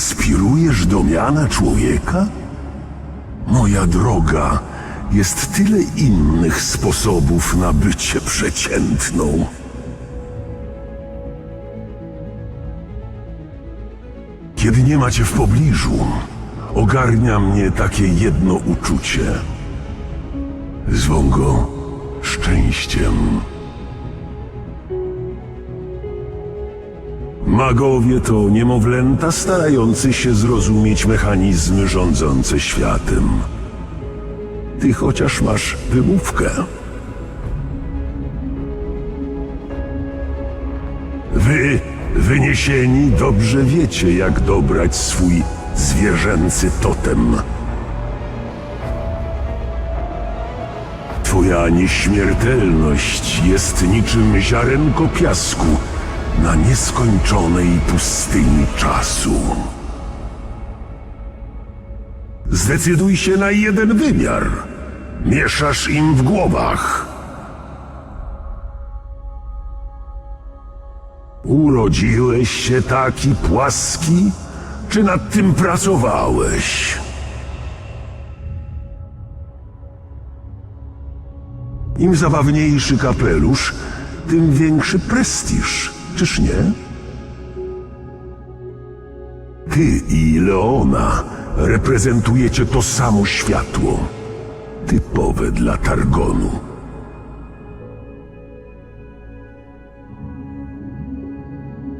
aspirujesz do miana człowieka? Moja droga, jest tyle innych sposobów na bycie przeciętną. Kiedy nie macie w pobliżu, ogarnia mnie takie jedno uczucie. Zwą go szczęściem. Magowie to niemowlęta starający się zrozumieć mechanizmy rządzące światem. Ty chociaż masz wymówkę. Wy, wyniesieni, dobrze wiecie, jak dobrać swój zwierzęcy totem. Twoja nieśmiertelność jest niczym ziarenko piasku na nieskończonej pustyni czasu. Zdecyduj się na jeden wymiar. Mieszasz im w głowach. Urodziłeś się taki płaski, czy nad tym pracowałeś? Im zabawniejszy kapelusz, tym większy prestiż, czyż nie? Ty i Leona reprezentujecie to samo światło, typowe dla Targonu.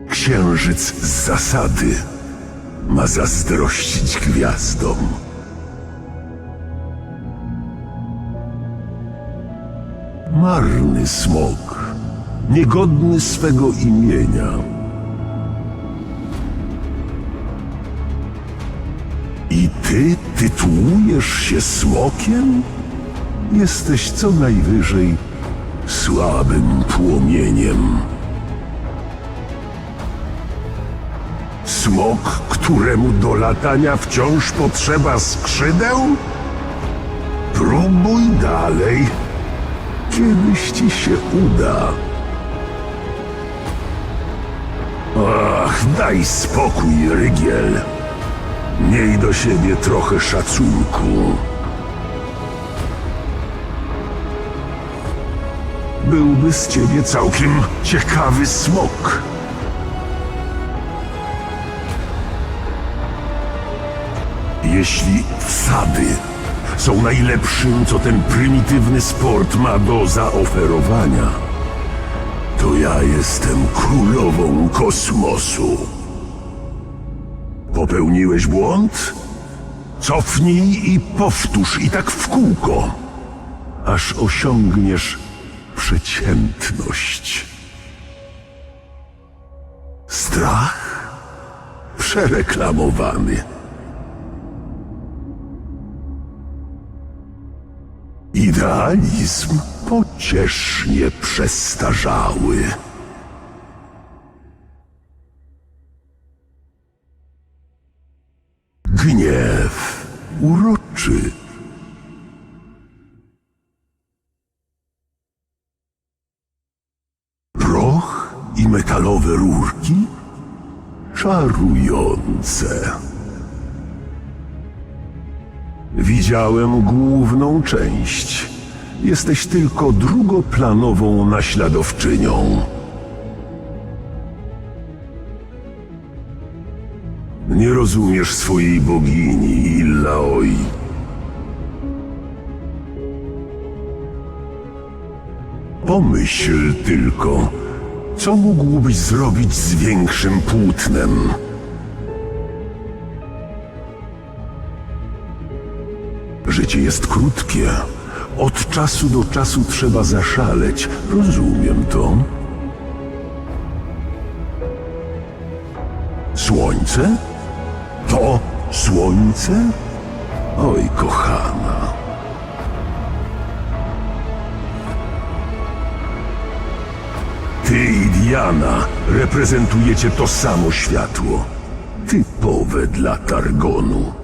Księżyc z zasady ma zazdrościć gwiazdom. Marny smok, niegodny swego imienia. I ty tytułujesz się smokiem? Jesteś co najwyżej słabym płomieniem. Smok, któremu do latania wciąż potrzeba skrzydeł? Próbuj dalej. Kiedyś ci się uda. Daj spokój, Rygiel. Miej do siebie trochę szacunku. Byłby z ciebie całkiem ciekawy smok. Jeśli wsady są najlepszym, co ten prymitywny sport ma do zaoferowania, to ja jestem królową kosmosu. Popełniłeś błąd? Cofnij i powtórz i tak w kółko, aż osiągniesz przeciętność. Strach przereklamowany. Idealizm pociesznie przestarzały. Gniew uroczy. Proch i metalowe rurki czarujące. Widziałem główną część. Jesteś tylko drugoplanową naśladowczynią. Nie rozumiesz swojej bogini, Illaoi. Pomyśl tylko, co mógłbyś zrobić z większym płótnem. Życie jest krótkie. Od czasu do czasu trzeba zaszaleć. Rozumiem to. Słońce? To słońce? Oj, kochana. Ty i Diana reprezentujecie to samo światło. Typowe dla Targonu.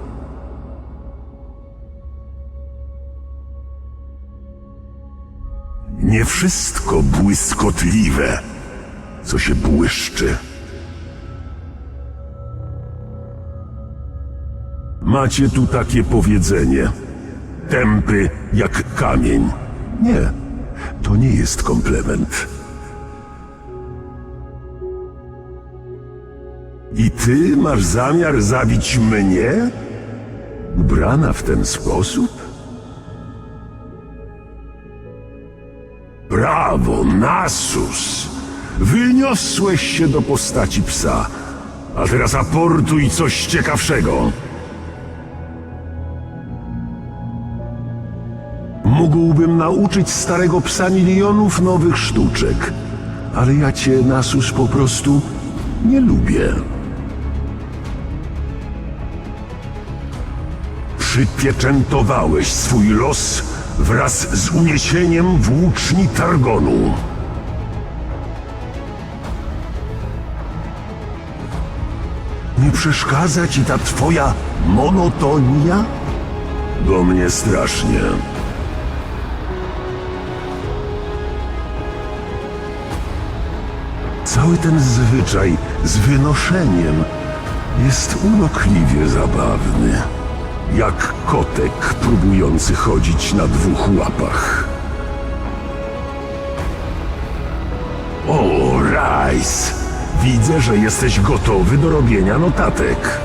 Nie wszystko błyskotliwe, co się błyszczy. Macie tu takie powiedzenie. Tępy jak kamień. Nie, to nie jest komplement. I ty masz zamiar zabić mnie? Ubrana w ten sposób? Brawo, Nasus! Wyniosłeś się do postaci psa. A teraz aportuj coś ciekawszego. Mógłbym nauczyć starego psa milionów nowych sztuczek, ale ja cię, Nasus, po prostu nie lubię. Przypieczętowałeś swój los wraz z uniesieniem włóczni Targonu. Nie przeszkadza ci ta twoja monotonia? Do mnie strasznie. Cały ten zwyczaj z wynoszeniem jest urokliwie zabawny. Jak kotek próbujący chodzić na dwóch łapach. O, Rice! Widzę, że jesteś gotowy do robienia notatek.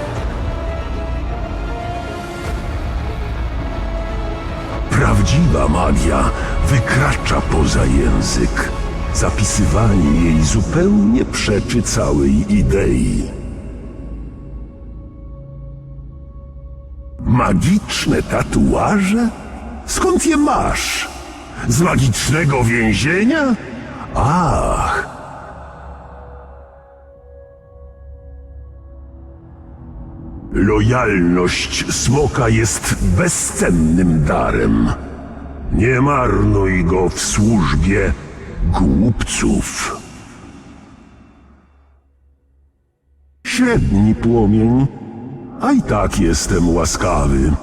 Prawdziwa magia wykracza poza język. Zapisywanie jej zupełnie przeczy całej idei. Magiczne tatuaże? Skąd je masz? Z magicznego więzienia? Ach, Lojalność smoka jest bezcennym darem. Nie marnuj go w służbie głupców. Średni płomień, a i tak jestem łaskawy.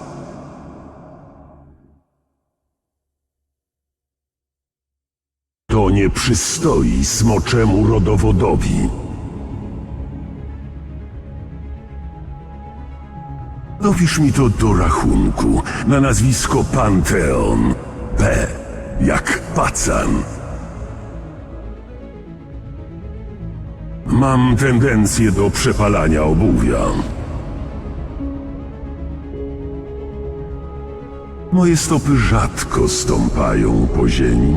To nie przystoi smoczemu rodowodowi. Dowisz mi to do rachunku na nazwisko Panteon. P. Jak pacan. Mam tendencję do przepalania obuwia. Moje stopy rzadko stąpają po ziemi.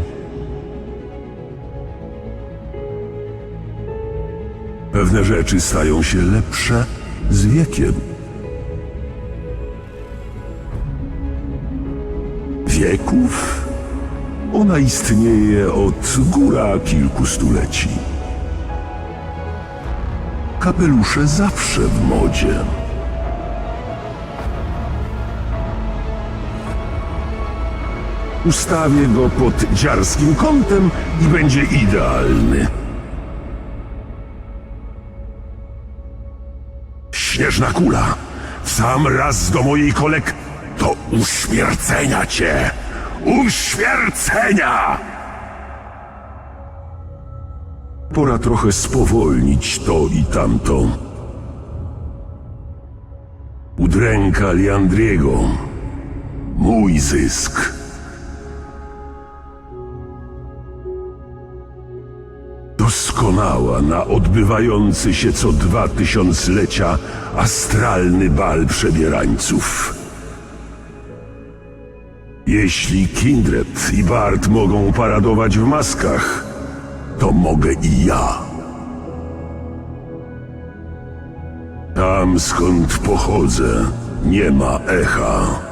Pewne rzeczy stają się lepsze z wiekiem. Wieków? Ona istnieje od góra kilku stuleci. Kapelusze zawsze w modzie. Ustawię go pod dziarskim kątem i będzie idealny. Śnieżna kula, w sam raz do mojej kolek do uśmiercenia cię! Uśmiercenia! Pora trochę spowolnić to i tamto. Udręka Liandriego. Mój zysk. Doskonała na odbywający się co dwa tysiąclecia astralny bal przebierańców. Jeśli Kindred i Bart mogą paradować w maskach, to mogę i ja. Tam skąd pochodzę, nie ma echa.